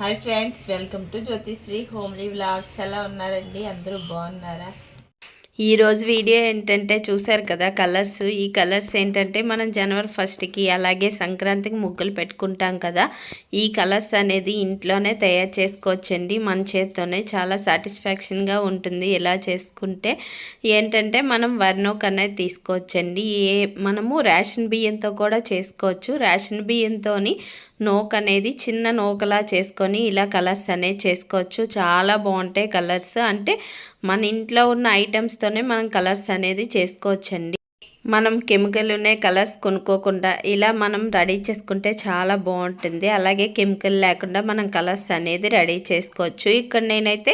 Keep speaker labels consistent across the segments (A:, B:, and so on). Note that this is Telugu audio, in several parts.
A: Hi friends welcome to Jyothisri homely vlogs ఎలా ఉన్నారండి? అందరూ బాగున్నారా?
B: ఈరోజు వీడియో ఏంటంటే చూసారు కదా కలర్స్. ఈ కలర్స్ ఏంటంటే మనం జనవరి ఫస్ట్కి అలాగే సంక్రాంతికి ముగ్గులు పెట్టుకుంటాం కదా. ఈ కలర్స్ అనేది ఇంట్లోనే తయారు చేసుకోవచ్చండి. మన చేత్తోనే చాలా సాటిస్ఫాక్షన్గా ఉంటుంది ఇలా చేసుకుంటే. ఏంటంటే మనం వర్ణోక్ అనేది తీసుకోవచ్చండి. ఏ మనము రేషన్ బియ్యంతో కూడా చేసుకోవచ్చు. రేషన్ బియ్యంతో నోక్ అనేది చిన్న నోకలా చేసుకొని ఇలా కలర్స్ అనేది చేసుకోవచ్చు. చాలా బాగుంటాయి కలర్స్. అంటే మన ఇంట్లో ఉన్న ఐటమ్స్తోనే మనం కలర్స్ అనేది చేసుకోవచ్చండి. మనం కెమికల్ ఉన్న కలర్స్ కొనుక్కోకుండా ఇలా మనం రెడీ చేసుకుంటే చాలా బాగుంటుంది. అలాగే కెమికల్ లేకుండా మనం కలర్స్ అనేది రెడీ చేసుకోవచ్చు. ఇక్కడ నేనైతే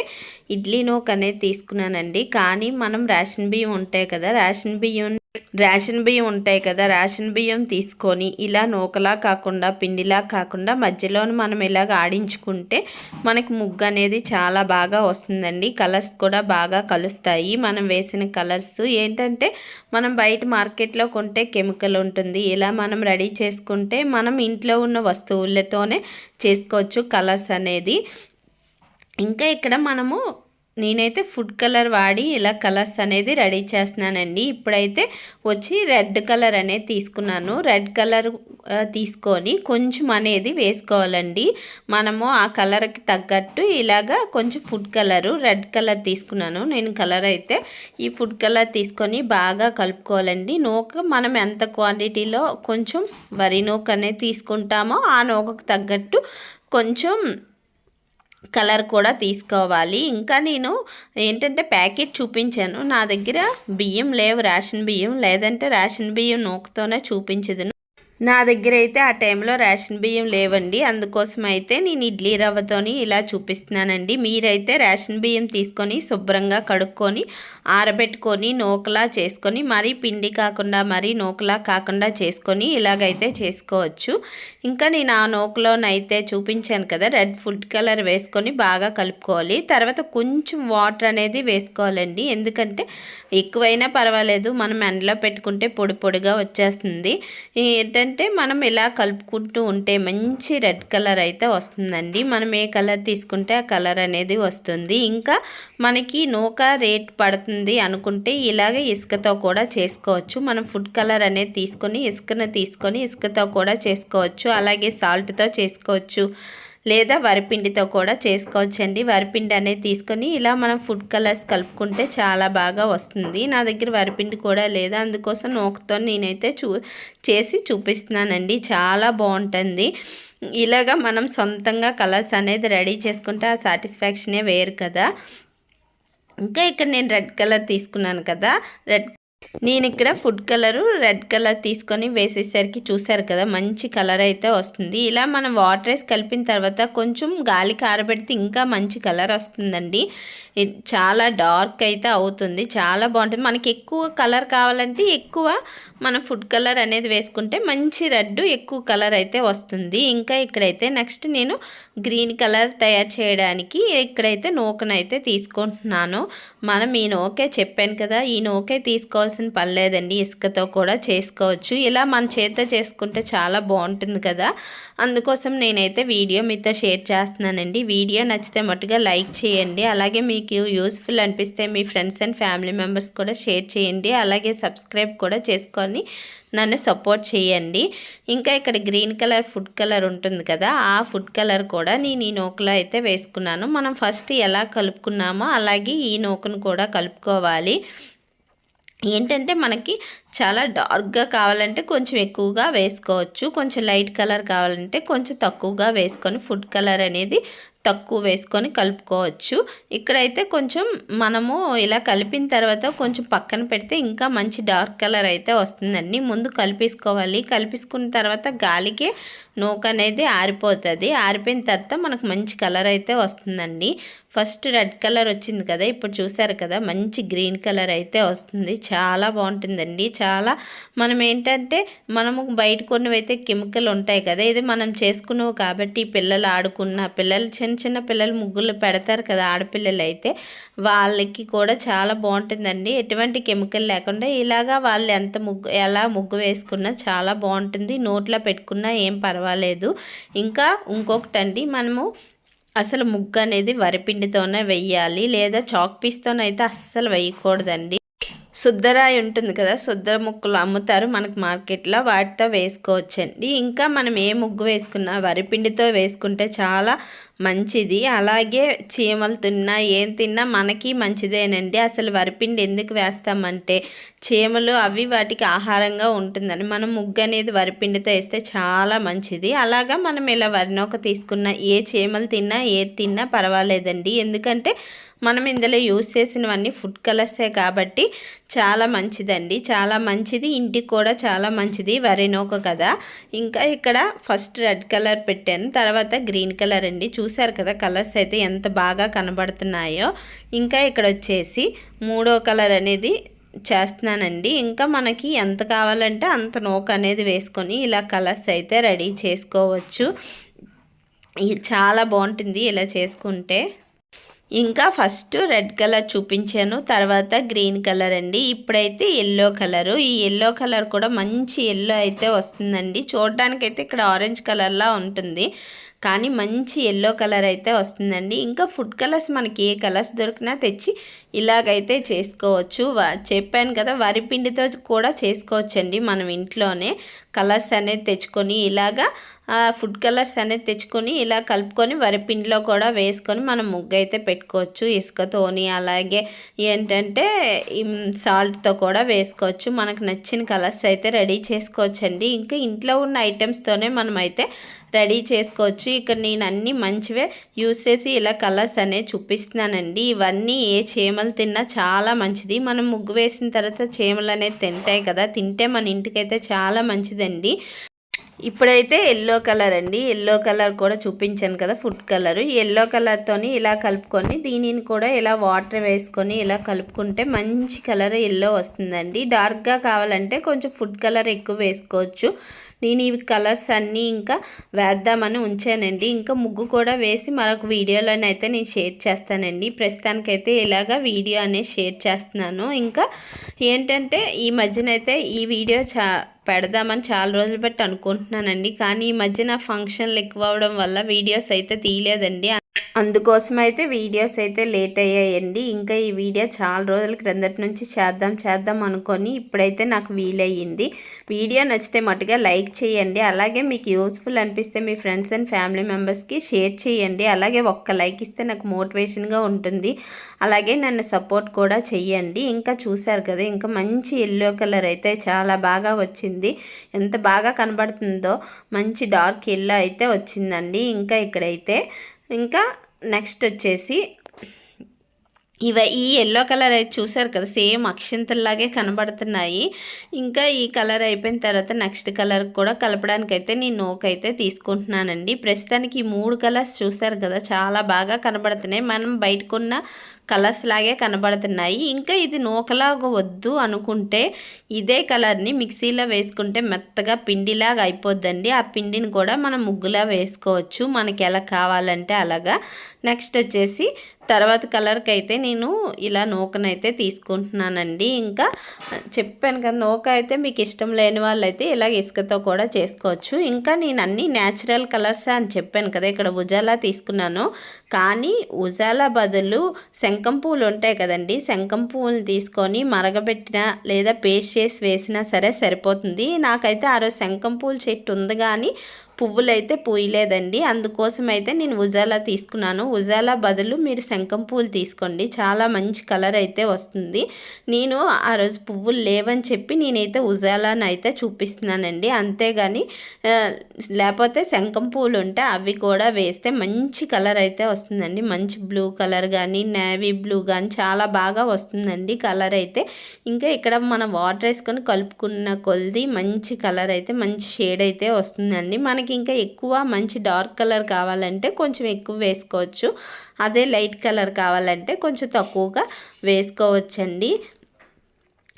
B: ఇడ్లీ నూక అనేది తీసుకున్నానండి. కానీ మనం రేషన్ బియ్యం ఉంటాయి కదా రేషన్ బియ్యం రేషన్ బియ్యం ఉంటాయి కదా రేషన్ బియ్యం తీసుకొని ఇలా నూకలా కాకుండా పిండిలా కాకుండా మధ్యలో మనం ఇలాగ ఆడించుకుంటే మనకి ముగ్గు అనేది చాలా బాగా వస్తుందండి. కలర్స్ కూడా బాగా కలుస్తాయి. మనం వేసిన కలర్స్ ఏంటంటే మనం బయట మార్కెట్లో కొంటే కెమికల్ ఉంటుంది. ఇలా మనం రెడీ చేసుకుంటే మనం ఇంట్లో ఉన్న వస్తువులతోనే చేసుకోవచ్చు కలర్స్ అనేది. ఇంకా ఇక్కడ మనము నేనైతే ఫుడ్ కలర్ వాడి ఇలా కలర్స్ అనేది రెడీ చేస్తున్నానండి. ఇప్పుడైతే వచ్చి రెడ్ కలర్ అనేది తీసుకున్నాను. రెడ్ కలర్ తీసుకొని కొంచెం అనేది వేసుకోవాలండి. మనము ఆ కలర్కి తగ్గట్టు ఇలాగా కొంచెం ఫుడ్ కలరు రెడ్ కలర్ తీసుకున్నాను. నేను కలర్ అయితే ఈ ఫుడ్ కలర్ తీసుకొని బాగా కలుపుకోవాలండి. నూక మనం ఎంత క్వాంటిటీలో కొంచెం వరి నూక అనేది తీసుకుంటామో ఆ నూకకు తగ్గట్టు కొంచెం కలర్ కూడా తీసుకోవాలి. ఇంకా నేను ఏంటంటే ప్యాకెట్ చూపించాను. నా దగ్గర బియ్యం లేవు రేషన్ బియ్యం లేదంటే రేషన్ బియ్యం నూకతోనే చూపించదును నా దగ్గర అయితే ఆ టైంలో రేషన్ బియ్యం లేవండి. అందుకోసం అయితే నేను ఇడ్లీ రవ్వతోని ఇలా చూపిస్తున్నానండి. మీరైతే రేషన్ బియ్యం తీసుకొని శుభ్రంగా కడుక్కొని ఆరబెట్టుకొని నూకలా చేసుకొని మరీ పిండి కాకుండా మరీ నూకలా కాకుండా చేసుకొని ఇలాగైతే చేసుకోవచ్చు. ఇంకా నేను ఆ నూకలోనైతే చూపించాను కదా రెడ్ ఫుడ్ కలర్ వేసుకొని బాగా కలుపుకోవాలి. తర్వాత కొంచెం వాటర్ అనేది వేసుకోవాలండి. ఎందుకంటే ఎక్కువైనా పర్వాలేదు మనం ఎండలో పెట్టుకుంటే పొడి పొడిగా వచ్చేస్తుంది. ఏంటంటే మనం ఇలా కలుపుకుంటూ ఉంటే మంచి రెడ్ కలర్ అయితే వస్తుందండి. మనం ఏ కలర్ తీసుకుంటే ఆ కలర్ అనేది వస్తుంది. ఇంకా మనకి నూక రేట్ పడుతుంది అనుకుంటే ఇలాగే ఇసుకతో కూడా చేసుకోవచ్చు. మనం ఫుడ్ కలర్ అనేది తీసుకొని ఇసుకను తీసుకొని ఇసుకతో కూడా చేసుకోవచ్చు. అలాగే సాల్ట్తో చేసుకోవచ్చు. లేదా వరిపిండితో కూడా చేసుకోవచ్చండి. వరిపిండి అనేది తీసుకొని ఇలా మనం ఫుడ్ కలర్స్ కలుపుకుంటే చాలా బాగా వస్తుంది. నా దగ్గర వరిపిండి కూడా లేదా. అందుకోసం నూకతో నేనైతే చూ చేసి చూపిస్తున్నానండి. చాలా బాగుంటుంది. ఇలాగా మనం సొంతంగా కలర్స్ అనేది రెడీ చేసుకుంటే ఆ సాటిస్ఫాక్షనే వేరు కదా. ఇంకా ఇక్కడ నేను రెడ్ కలర్ తీసుకున్నాను కదా. రెడ్ నేను ఇక్కడ ఫుడ్ కలరు రెడ్ కలర్ తీసుకొని వేసేసరికి చూసారు కదా మంచి కలర్ అయితే వస్తుంది. ఇలా మనం వాటర్ వేసి కలిపిన తర్వాత కొంచెం గాలి కారబెడితే ఇంకా మంచి కలర్ వస్తుందండి. చాలా డార్క్ అయితే అవుతుంది చాలా బాగుంటుంది. మనకి ఎక్కువ కలర్ కావాలంటే ఎక్కువ మన ఫుడ్ కలర్ అనేది వేసుకుంటే మంచి రెడ్ ఎక్కువ కలర్ అయితే వస్తుంది. ఇంకా ఇక్కడైతే నెక్స్ట్ నేను గ్రీన్ కలర్ తయారు చేయడానికి ఇక్కడైతే నూకనైతే తీసుకుంటున్నాను. మనం ఈ నూకే చెప్పాను కదా ఈ నూకే చేసుకోవాల్సిన పని లేదండి ఇసుకతో కూడా చేసుకోవచ్చు. ఇలా మన చేత చేసుకుంటే చాలా బాగుంటుంది కదా. అందుకోసం నేనైతే వీడియో మీతో షేర్ చేస్తున్నానండి. వీడియో నచ్చితే మట్టుగా లైక్ చేయండి. అలాగే మీకు యూస్ఫుల్ అనిపిస్తే మీ ఫ్రెండ్స్ అండ్ ఫ్యామిలీ మెంబర్స్ కూడా షేర్ చేయండి. అలాగే సబ్స్క్రైబ్ కూడా చేసుకొని నన్ను సపోర్ట్ చేయండి. ఇంకా ఇక్కడ గ్రీన్ కలర్ ఫుడ్ కలర్ ఉంటుంది కదా. ఆ ఫుడ్ కలర్ కూడా నేను ఈ నూకలో అయితే వేసుకున్నాను. మనం ఫస్ట్ ఎలా కలుపుకున్నామో అలాగే ఈ నూకను కూడా కలుపుకోవాలి. ఏంటంటే మనకి చాలా డార్క్గా కావాలంటే కొంచెం ఎక్కువగా వేసుకోవచ్చు. కొంచెం లైట్ కలర్ కావాలంటే కొంచెం తక్కువగా వేసుకొని ఫుడ్ కలర్ అనేది తక్కువ వేసుకొని కలుపుకోవచ్చు. ఇక్కడైతే కొంచెం మనము ఇలా కలిపిన తర్వాత కొంచెం పక్కన పెడితే ఇంకా మంచి డార్క్ కలర్ అయితే వస్తుందండి. ముందు కలిపేసుకోవాలి. కలిపేసుకున్న తర్వాత గాలికే నూక అనేది ఆరిపోతుంది. ఆరిపోయిన తర్వాత మనకు మంచి కలర్ అయితే వస్తుందండి. ఫస్ట్ రెడ్ కలర్ వచ్చింది కదా ఇప్పుడు చూసారు కదా మంచి గ్రీన్ కలర్ అయితే వస్తుంది. చాలా బాగుంటుందండి. చాలా మనం ఏంటంటే మనము బయట కొన్నవైతే కెమికల్ ఉంటాయి కదా ఇది మనం చేసుకున్నవి కాబట్టి పిల్లలు ఆడుకున్న పిల్లలు చిన్న చిన్న పిల్లలు ముగ్గులు పెడతారు కదా ఆడపిల్లలు అయితే వాళ్ళకి కూడా చాలా బాగుంటుందండి. ఎటువంటి కెమికల్ లేకుండా ఇలాగా వాళ్ళు ఎంత ముగ్గు ఎలా ముగ్గు వేసుకున్నా చాలా బాగుంటుంది. నోట్లో పెట్టుకున్నా ఏం పర్వాలేదు. ఇంకా ఇంకొకటి అండి మనము అసలు ముగ్గు అనేది వరిపిండితోనే వెయ్యాలి లేదా చాక్ పీస్తోనైతే అస్సలు వేయకూడదండి శుద్ధరాయి ఉంటుంది కదా శుద్ధ ముక్కలు అమ్ముతారు. మనకు మార్కెట్లో వాటితో వేసుకోవచ్చండి. ఇంకా మనం ఏ ముగ్గు వేసుకున్నా వరిపిండితో వేసుకుంటే చాలా మంచిది. అలాగే చీమలు తిన్నా ఏం తిన్నా మనకి మంచిదేనండి. అసలు వరిపిండి ఎందుకు వేస్తామంటే చీమలు అవి వాటికి ఆహారంగా ఉంటుందని మనం ముగ్గు అనేది వరిపిండితో వేస్తే చాలా మంచిది. అలాగా మనం ఇలా వరినొక తీసుకున్న ఏ చీమలు తిన్నా ఏది తిన్నా పర్వాలేదండి. ఎందుకంటే మనం ఇందులో యూస్ చేసినవన్నీ ఫుడ్ కలర్సే కాబట్టి చాలా మంచిదండి. చాలా మంచిది. ఇంటికి కూడా చాలా మంచిది. వరినోక కదా. ఇంకా ఇక్కడ ఫస్ట్ రెడ్ కలర్ పెట్టాను. తర్వాత గ్రీన్ కలర్ అండి. చూసారు కదా కలర్స్ అయితే ఎంత బాగా కనబడుతున్నాయో. ఇంకా ఇక్కడ వచ్చేసి మూడో కలర్ అనేది చేస్తున్నానండి. ఇంకా మనకి ఎంత కావాలంటే అంత నోక అనేది వేసుకొని ఇలా కలర్స్ అయితే రెడీ చేసుకోవచ్చు. చాలా బాగుంటుంది ఇలా చేసుకుంటే. ఇంకా ఫస్ట్ రెడ్ కలర్ చూపించాను తర్వాత గ్రీన్ కలర్ అండి. ఇప్పుడైతే ఎల్లో కలరు. ఈ ఎల్లో కలర్ కూడా మంచి ఎల్లో అయితే వస్తుందండి. చూడడానికైతే ఇక్కడ ఆరెంజ్ కలర్లా ఉంటుంది. కానీ మంచి ఎల్లో కలర్ అయితే వస్తుందండి. ఇంకా ఫుడ్ కలర్స్ మనకి ఏ కలర్స్ దొరికినా తెచ్చి ఇలాగైతే చేసుకోవచ్చు. చెప్పాను కదా వరి పిండితో కూడా చేసుకోవచ్చండి మనం ఇంట్లోనే. కలర్స్ అనేది తెచ్చుకొని ఇలాగా ఫుడ్ కలర్స్ అనేది తెచ్చుకొని ఇలా కలుపుకొని వరిపిండిలో కూడా వేసుకొని మనం ముగ్గు అయితే పెట్టుకోవచ్చు ఇసుకతోని అలాగే ఏంటంటే సాల్ట్తో కూడా వేసుకోవచ్చు. మనకు నచ్చిన కలర్స్ అయితే రెడీ చేసుకోవచ్చండి. ఇంకా ఇంట్లో ఉన్న ఐటమ్స్తోనే మనం అయితే రెడీ చేసుకోవచ్చు. ఇక్కడ నేను అన్ని మంచివే యూస్ చేసి ఇలా కలర్స్ అనేవి చూపిస్తున్నానండి. ఇవన్నీ ఏ చీమలు తిన్నా చాలా మంచిది. మనం ముగ్గు వేసిన తర్వాత చీమలు అనేది తింటాయి కదా తింటే మన ఇంటికైతే చాలా మంచిదండి. ఇప్పుడైతే ఎల్లో కలర్ అండి. ఎల్లో కలర్ కూడా చూపించాను కదా ఫుడ్ కలర్ ఎల్లో కలర్తోని ఇలా కలుపుకొని దీనిని కూడా ఇలా వాటర్ వేసుకొని ఇలా కలుపుకుంటే మంచి కలర్ ఎల్లో వస్తుందండి. డార్క్గా కావాలంటే కొంచెం ఫుడ్ కలర్ ఎక్కువ వేసుకోవచ్చు. నేను ఇవి కలర్స్ అన్నీ ఇంకా వేద్దామని ఉంచానండి. ఇంకా ముగ్గు కూడా వేసి మరొక వీడియోలోనైతే నేను షేర్ చేస్తానండి. ప్రస్తుతానికైతే ఇలాగా వీడియో అనేది షేర్ చేస్తున్నాను. ఇంకా ఏంటంటే ఈ మధ్యనైతే ఈ వీడియో చా పెడదామని చాలా రోజులు బట్టి అనుకుంటున్నానండి. కానీ ఈ మధ్యన ఫంక్షన్లు ఎక్కువ అవడం వల్ల వీడియోస్ అయితే తీయలేదండి. అందుకోసం అయితే వీడియోస్ అయితే లేట్ అయ్యాయండి. ఇంకా ఈ వీడియో చాలా రోజుల క్రిందటి నుంచి చేద్దాం చేద్దాం అనుకొని ఇప్పుడైతే నాకు వీలయ్యింది. వీడియో నచ్చితే మటుగా లైక్ చేయండి. అలాగే మీకు యూస్ఫుల్ అనిపిస్తే మీ ఫ్రెండ్స్ అండ్ ఫ్యామిలీ మెంబర్స్కి షేర్ చేయండి. అలాగే ఒక్క లైక్ ఇస్తే నాకు మోటివేషన్గా ఉంటుంది. అలాగే నన్ను సపోర్ట్ కూడా చెయ్యండి. ఇంకా చూశారు కదా ఇంకా మంచి ఎల్లో కలర్ అయితే చాలా బాగా వచ్చింది. ఎంత బాగా కనబడుతుందో మంచి డార్క్ ఎల్లో అయితే వచ్చిందండి. ఇంకా ఇక్కడైతే ఇంకా నెక్స్ట్ వచ్చేసి ఇవ ఈ ఎల్లో కలర్ అయితే చూసారు కదా సేమ్ అక్షింతల్లాగే కనబడుతున్నాయి. ఇంకా ఈ కలర్ అయిపోయిన తర్వాత నెక్స్ట్ కలర్ కూడా కలపడానికి అయితే నేను నోకైతే తీసుకుంటున్నానండి. ప్రస్తుతానికి ఈ మూడు కలర్స్ చూసారు కదా చాలా బాగా కనబడుతున్నాయి. మనం బయటకున్న కలర్స్ లాగే కనబడుతున్నాయి. ఇంకా ఇది నూకలాగా వద్దు అనుకుంటే ఇదే కలర్ని మిక్సీలో వేసుకుంటే మెత్తగా పిండిలాగా అయిపోద్దండి. ఆ పిండిని కూడా మనం ముగ్గులా వేసుకోవచ్చు. మనకి ఎలా కావాలంటే అలాగా. నెక్స్ట్ వచ్చేసి తర్వాత కలర్కి అయితే నేను ఇలా నూకనైతే తీసుకుంటున్నానండి. ఇంకా చెప్పాను కదా నూక అయితే మీకు ఇష్టం లేని వాళ్ళైతే ఇలా ఇసుకతో కూడా చేసుకోవచ్చు. ఇంకా నేను అన్ని న్యాచురల్ కలర్స్ అని చెప్పాను కదా ఇక్కడ ఉజాలా తీసుకున్నాను. కానీ ఉజాలా బదులు శంఖం శంఖం పువ్వులు ఉంటాయి కదండి. శంఖం పువ్వులు తీసుకొని మరగబెట్టిన లేదా పేస్ట్ చేసి వేసినా సరే సరిపోతుంది. నాకైతే ఆ రోజు శంఖం పూల చెట్టు ఉంది కానీ పువ్వులు అయితే పూయలేదండి. అందుకోసం అయితే నేను ఉజాలా తీసుకున్నాను. ఉజాలా బదులు మీరు శంఖం పువ్వులు తీసుకోండి. చాలా మంచి కలర్ అయితే వస్తుంది. నేను ఆ రోజు పువ్వులు లేవని చెప్పి నేనైతే ఉజాలాని అయితే చూపిస్తున్నానండి. అంతేగాని లేకపోతే శంఖం పువ్వులు ఉంటే అవి కూడా వేస్తే మంచి కలర్ అయితే వస్తుందండి. మంచి బ్లూ కలర్ కానీ నేవీ బ్లూ కానీ చాలా బాగా వస్తుందండి కలర్ అయితే. ఇంకా ఇక్కడ మనం వాటర్ వేసుకొని కలుపుకున్న కొలిది మంచి కలర్ అయితే మంచి షేడ్ అయితే వస్తుందండి. మనకి మనకి ఇంకా ఎక్కువ మంచి డార్క్ కలర్ కావాలంటే కొంచెం ఎక్కువ వేసుకోవచ్చు. అదే లైట్ కలర్ కావాలంటే కొంచెం తక్కువగా వేసుకోవచ్చండి.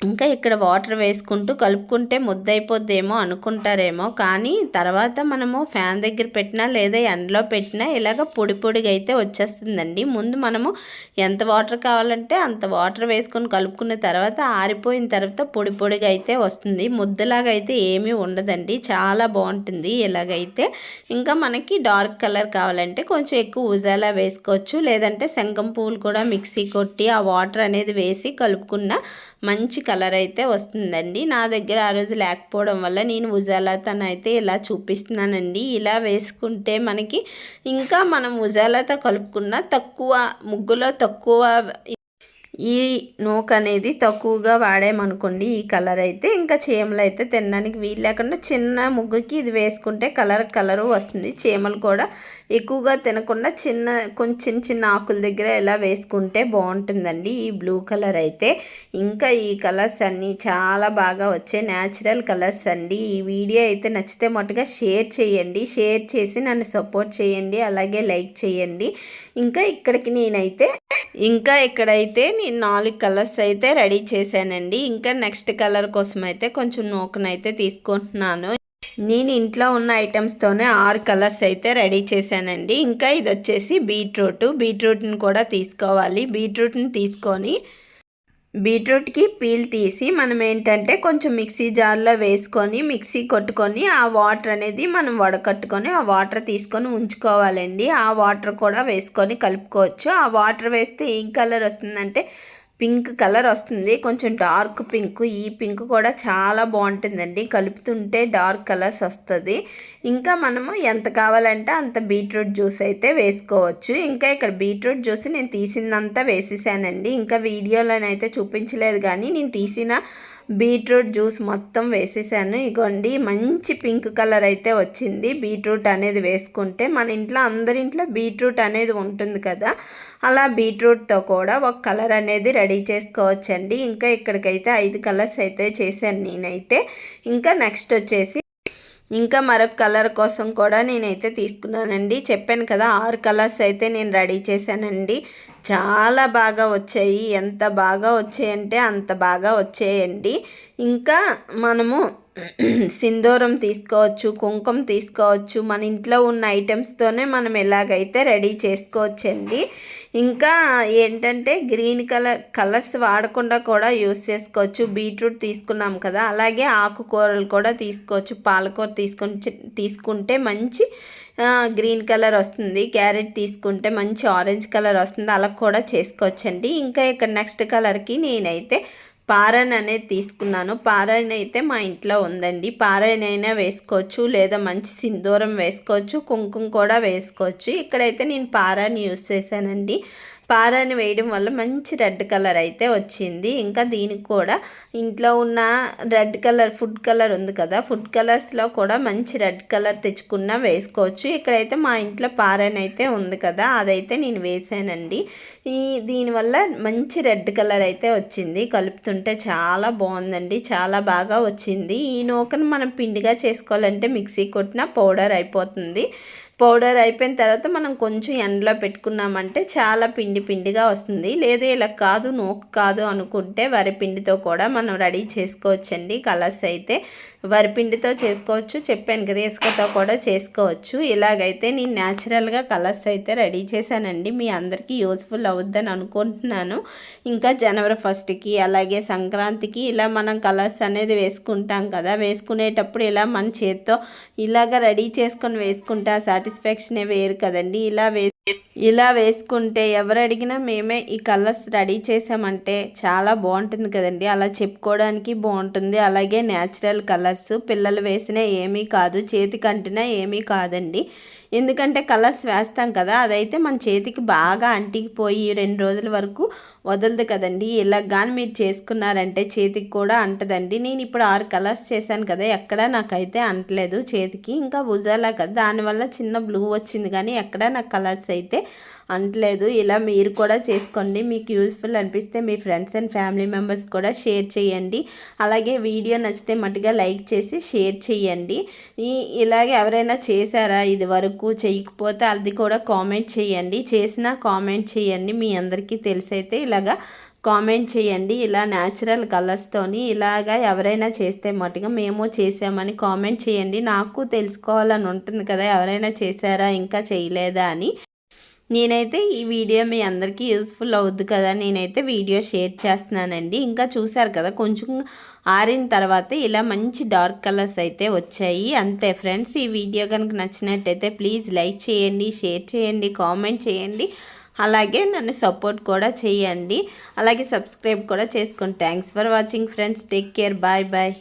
B: ఇంకా ఇక్కడ వాటర్ వేసుకుంటూ కలుపుకుంటే ముద్దైపోద్దేమో అనుకుంటారేమో కానీ తర్వాత మనము ఫ్యాన్ దగ్గర పెట్టినా లేదా ఎండలో పెట్టినా ఇలాగ పొడి పొడిగా అయితే వచ్చేస్తుందండి. ముందు మనము ఎంత వాటర్ కావాలంటే అంత వాటర్ వేసుకొని కలుపుకున్న తర్వాత ఆరిపోయిన తర్వాత పొడి పొడిగా అయితే వస్తుంది. ముద్దలాగా అయితే ఏమీ ఉండదండి. చాలా బాగుంటుంది ఇలాగైతే. ఇంకా మనకి డార్క్ కలర్ కావాలంటే కొంచెం ఎక్కువ ఉజాలా వేసుకోవచ్చు. లేదంటే శంఖం పువ్వులు కూడా మిక్సీ కొట్టి ఆ వాటర్ అనేది వేసి కలుపుకున్న మంచి కలర్ అయితే వస్తుందండి. నా దగ్గర ఆ రోజు లేకపోవడం వల్ల నేను ఉజాలతను అయితే ఇలా చూపిస్తున్నానండి. ఇలా వేసుకుంటే మనకి ఇంకా మనం ఉజాలతో కలుపుకున్న తక్కువ ముగ్గులో తక్కువ ఈ నూక అనేది తక్కువగా వాడామనుకోండి ఈ కలర్ అయితే ఇంకా చీమలు అయితే తినడానికి వీలు లేకుండా చిన్న ముగ్గుకి ఇది వేసుకుంటే కలర్ కలరు వస్తుంది. చీమలు కూడా ఎక్కువగా తినకుండా చిన్న కొంచెం చిన్న చిన్న ఆకుల దగ్గర ఇలా వేసుకుంటే బాగుంటుందండి. ఈ బ్లూ కలర్ అయితే ఇంకా ఈ కలర్స్ అన్నీ చాలా బాగా వచ్చే న్యాచురల్ కలర్స్ అండి. ఈ వీడియో అయితే నచ్చితే మొట్టగా షేర్ చేయండి. షేర్ చేసి నన్ను సపోర్ట్ చేయండి. అలాగే లైక్ చేయండి. ఇంకా ఇక్కడికి నేనైతే ఇంకా ఇక్కడైతే నేను నాలుగు కలర్స్ అయితే రెడీ చేశానండి ఇంకా నెక్స్ట్ కలర్ కోసం అయితే కొంచెం నూకనైతే తీసుకుంటున్నాను. నేను ఇంట్లో ఉన్న ఐటమ్స్తోనే ఆరు కలర్స్ అయితే రెడీ చేశానండి. ఇంకా ఇది వచ్చేసి బీట్రూట్. బీట్రూట్ని కూడా తీసుకోవాలి. బీట్రూట్ని తీసుకొని బీట్రూట్కి పీల్ తీసి మనం ఏంటంటే కొంచెం మిక్సీ జార్లో వేసుకొని మిక్సీ కొట్టుకొని ఆ వాటర్ అనేది మనం వడకట్టుకొని ఆ వాటర్ తీసుకొని ఉంచుకోవాలండి. ఆ వాటర్ కూడా వేసుకొని కలుపుకోవచ్చు. ఆ వాటర్ వేస్తే ఏం కలర్ వస్తుందంటే పింక్ కలర్ వస్తుంది. కొంచెం డార్క్ పింక్. ఈ పింక్ కూడా చాలా బాగుంటుందండి. కలుపుతుంటే డార్క్ కలర్స్ వస్తుంది. ఇంకా మనము ఎంత కావాలంటే అంత బీట్రూట్ జ్యూస్ అయితే వేసుకోవచ్చు. ఇంకా ఇక్కడ బీట్రూట్ జ్యూస్ నేను తీసిందంతా వేసేసానండి. ఇంకా వీడియోలోనైతే చూపించలేదు కానీ నేను తీసిన బీట్రూట్ జ్యూస్ మొత్తం వేసేసాను. ఇగోండి మంచి పింక్ కలర్ అయితే వచ్చింది. బీట్రూట్ అనేది వేసుకుంటే మన ఇంట్లో అందరింట్లో బీట్రూట్ అనేది ఉంటుంది కదా అలా బీట్రూట్తో కూడా ఒక కలర్ అనేది రెడీ చేసుకోవచ్చండి. ఇంకా ఇక్కడికైతే ఐదు కలర్స్ అయితే చేశాను నేనైతే. ఇంకా నెక్స్ట్ వచ్చేసి ఇంకా మరొక కలర్ కోసం కూడా నేనైతే తీసుకున్నానండి. చెప్పాను కదా ఆరు కలర్స్ అయితే నేను రెడీ చేశానండి. చాలా బాగా వచ్చాయి. ఎంత బాగా వచ్చాయంటే అంత బాగా వచ్చాయండి. ఇంకా మనము సింధూరం తీసుకోవచ్చు కుంకుమ తీసుకోవచ్చు మన ఇంట్లో ఉన్న ఐటమ్స్తోనే మనం ఎలాగైతే రెడీ చేసుకోవచ్చండి. ఇంకా ఏంటంటే గ్రీన్ కలర్ కలర్స్ వాడకుండా కూడా యూస్ చేసుకోవచ్చు. బీట్రూట్ తీసుకున్నాం కదా అలాగే ఆకుకూరలు కూడా తీసుకోవచ్చు. పాలకూర తీసుకొని తీసుకుంటే మంచి గ్రీన్ కలర్ వస్తుంది. క్యారెట్ తీసుకుంటే మంచి ఆరెంజ్ కలర్ వస్తుంది. అలా కూడా చేసుకోవచ్చండి. ఇంకా ఇక్కడ నెక్స్ట్ కలర్కి నేనైతే పారన్ అనేది తీసుకున్నాను. పారన్ అయితే మా ఇంట్లో ఉందండి. పారాయణ అయినా వేసుకోవచ్చు లేదా మంచి సింధూరం వేసుకోవచ్చు కుంకుమ కూడా వేసుకోవచ్చు. ఇక్కడైతే నేను పారాని యూస్ చేశానండి. పారాని వేయడం వల్ల మంచి రెడ్ కలర్ అయితే వచ్చింది. ఇంకా దీనికి కూడా ఇంట్లో ఉన్న రెడ్ కలర్ ఫుడ్ కలర్ ఉంది కదా ఫుడ్ కలర్స్లో కూడా మంచి రెడ్ కలర్ తెచ్చుకున్న వేసుకోవచ్చు. ఇక్కడైతే మా ఇంట్లో పారాని అయితే ఉంది కదా అదైతే నేను వేసానండి. ఈ దీనివల్ల మంచి రెడ్ కలర్ అయితే వచ్చింది. కలుపుతుంటే చాలా బాగుందండి చాలా బాగా వచ్చింది. ఈ నూకను మనం పిండిగా చేసుకోవాలంటే మిక్సీ కొట్టిన పౌడర్ అయిపోతుంది. పౌడర్ అయిపోయిన తర్వాత మనం కొంచెం ఎండలో పెట్టుకున్నామంటే చాలా పిండి పిండిగా వస్తుంది. లేదా ఇలా కాదు నూక కాదు అనుకుంటే వరిపిండితో కూడా మనం రెడీ చేసుకోవచ్చండి. కలర్స్ అయితే వరిపిండితో చేసుకోవచ్చు చెప్పాను కదా ఇసుకతో కూడా చేసుకోవచ్చు. ఇలాగైతే నేను న్యాచురల్గా కలర్స్ అయితే రెడీ చేశానండి. మీ అందరికీ యూస్ఫుల్ అవుద్దని అనుకుంటున్నాను. ఇంకా జనవరి ఫస్ట్కి అలాగే సంక్రాంతికి ఇలా మనం కలర్స్ అనేది వేసుకుంటాం కదా. వేసుకునేటప్పుడు ఇలా మన చేత్తో ఇలాగ రెడీ చేసుకొని వేసుకుంటే సాటి సాటిస్ఫాక్షనే వేరు కదండి. ఇలా వే ఇలా వేసుకుంటే ఎవరు అడిగినా మేమే ఈ కలర్స్ రెడీ చేసామంటే చాలా బాగుంటుంది కదండి. అలా చెప్పుకోవడానికి బాగుంటుంది. అలాగే న్యాచురల్ కలర్స్ పిల్లలు వేసినా ఏమీ కాదు చేతికంటినా ఏమీ కాదండి. ఎందుకంటే కలర్స్ వేస్తాం కదా అదైతే మన చేతికి బాగా అంటికిపోయి రెండు రోజుల వరకు వదలదు కదండి. ఇలా కానీ మీరు చేసుకున్నారంటే చేతికి కూడా అంటదండి. నేను ఇప్పుడు ఆరు కలర్స్ చేశాను కదా ఎక్కడా నాకైతే అంటలేదు చేతికి. ఇంకా ఉజాలా కదా దానివల్ల చిన్న బ్లూ వచ్చింది కానీ ఎక్కడ నాకు కలర్స్ అయితే అంటలేదు ఇలా మీరు కూడా చేసుకోండి. మీకు యూస్ఫుల్ అనిపిస్తే మీ ఫ్రెండ్స్ అండ్ ఫ్యామిలీ మెంబర్స్ కూడా షేర్ చేయండి. అలాగే వీడియో నచ్చితే మటుగా లైక్ చేసి షేర్ చేయండి. ఈ ఇలాగే ఎవరైనా చేశారా? ఇది వరకు చేయకపోతే అది కూడా కామెంట్ చేయండి. చేసినా కామెంట్ చేయండి. మీ అందరికీ తెలిసైతే ఇలాగా కామెంట్ చేయండి. ఇలా న్యాచురల్ కలర్స్తోని ఇలాగా ఎవరైనా చేస్తే మటుగా మేము చేసామని కామెంట్ చేయండి. నాకు తెలుసుకోవాలని ఉంటుంది కదా ఎవరైనా చేశారా? ఇంకా చేయలేదా అని. నేనైతే ఈ వీడియో మీ అందరికీ యూస్ఫుల్ అవుద్ది కదా నేనైతే వీడియో షేర్ చేస్తున్నానండి. ఇంకా చూసారు కదా కొంచెం ఆరిన తర్వాత ఇలా మంచి డార్క్ కలర్స్ అయితే వచ్చాయి. అంతే ఫ్రెండ్స్ ఈ వీడియో కనుక నచ్చినట్టయితే ప్లీజ్ లైక్ చేయండి షేర్ చేయండి కామెంట్ చేయండి. అలాగే నన్ను సపోర్ట్ కూడా చేయండి. అలాగే సబ్స్క్రైబ్ కూడా చేసుకోండి. Thanks for watching friends. Take care. Bye bye.